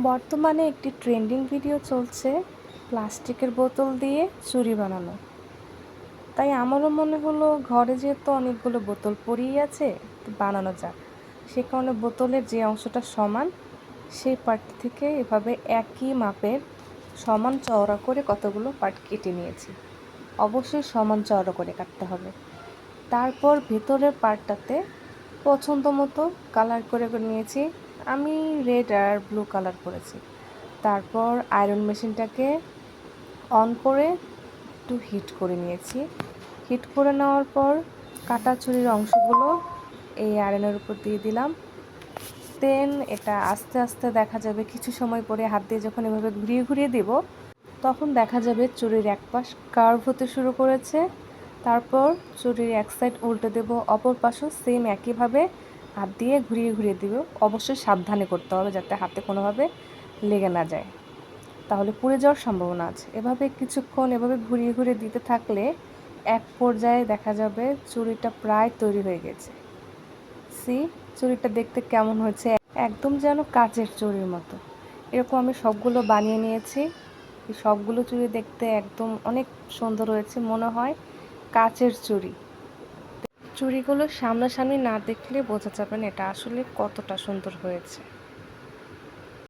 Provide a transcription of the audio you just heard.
বর্তমানে একটি trending video চলছে প্লাস্টিকের বোতল দিয়ে চুরি বানানো। তাই আমারও মনে হলো ঘরে যেহেতু অনেকগুলো বোতল পড়েই আছে বানানো যাক। সে কারণে বোতলের যে অংশটা সমান, সেই পার্ট থেকে এভাবে একই মাপের সমান চওড়া করে কতগুলো পার্ট কেটে নিয়েছি। অবশ্যই সমান চওড়া করে কাটতে হবে। তারপর ভেতরের পার্টটাতে পছন্দ মতো কালার করে নিয়েছি। আমি রেড আর ব্লু কালার করেছি তারপর আয়রন মেশিনটাকে অন করে একটু হিট করে নিয়েছি। হিট করে নেওয়ার পর কাটা ছুরির অংশগুলো এই আয়রনের উপর দিয়ে দিলাম। দেন এটা আস্তে আস্তে দেখা যাবে কিছু সময় পরে হাত দিয়ে যখন এভাবে ঘুরিয়ে ঘুরিয়ে দেব, তখন দেখা যাবে চুরির এক পাশ কার্ভ হতে শুরু করেছে। তারপর চুরির এক সাইড উল্টে দেব, অপর পাশও সেম একইভাবে হাত দিয়ে ঘুরিয়ে ঘুরিয়ে দিব। অবশ্যই সাবধানে করতে হবে যাতে হাতে কোনোভাবে লেগে না যায়। তাহলে পুড়ে যাওয়ার সম্ভাবনা আছে। এভাবে কিছুক্ষণ এভাবে ঘুরিয়ে ঘুরিয়ে দিতে থাকলে এক পর্যায়ে দেখা যাবে চুড়িটা প্রায় তৈরি হয়ে গেছে। সি, চুড়িটা দেখতে কেমন হয়েছে? একদম যেন কাচের চুড়ির মতো। এরকম আমি সবগুলো বানিয়ে নিয়েছি। সবগুলো চুড়ি দেখতে একদম অনেক সুন্দর হয়েছে। মনে হয় কাচের চুড়ি। চুড়িগুলো সামনাসামনি না দেখলে বোঝা যাবে না এটা আসলে কতটা সুন্দর হয়েছে।